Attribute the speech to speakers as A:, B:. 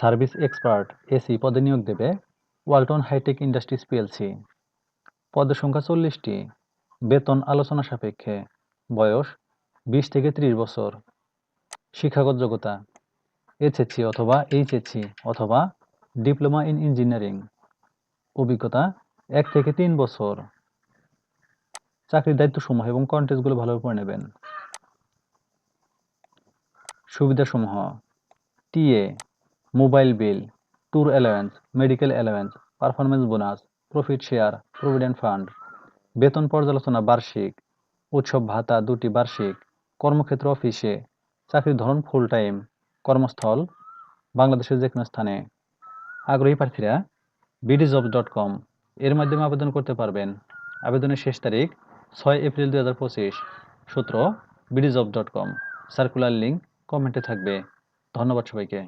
A: Service expert, AC পদে নিয়োগ দেবে, ওয়ালটন হাইটেক ইন্ডাস্ট্রিজ পিএলসি। পদের সংখ্যা চল্লিশটি, বেতন আলোচনা সাপেক্ষে, বয়স বিশ থেকে ত্রিশ বছর। শিক্ষাগত যোগ্যতা এইচএসসি অথবা এইচএসসি অথবা ডিপ্লোমা ইন ইঞ্জিনিয়ারিং। অভিজ্ঞতা, এক থেকে তিন বছর। চাকরির দায়িত্বসমূহ এবং কন্টেস্টগুলো ভালোভাবে পড়ে নেবেন। সুবিধাসমূহ TA mobile bill, tour allowance medical allowance performance bonus, profit share, provident fund, বেতন পর্যালোচনা বার্ষিক, উৎসব ভাতা দুটি বার্ষিক, কর্মক্ষেত্র অফিসে, চাকরির ধরন ফুল টাইম কর্মস্থল, বাংলাদেশের যে কোনো স্থানে। আগ্রহী প্রার্থীরা বিডিজব ডট কম এর মাধ্যমে আবেদন করতে পারবেন। আবেদনের শেষ তারিখ ছয় এপ্রিল দুই হাজার পঁচিশ, সূত্র bdjobs dot com circular link কমেন্টে থাকবে। ধন্যবাদ সবাইকে।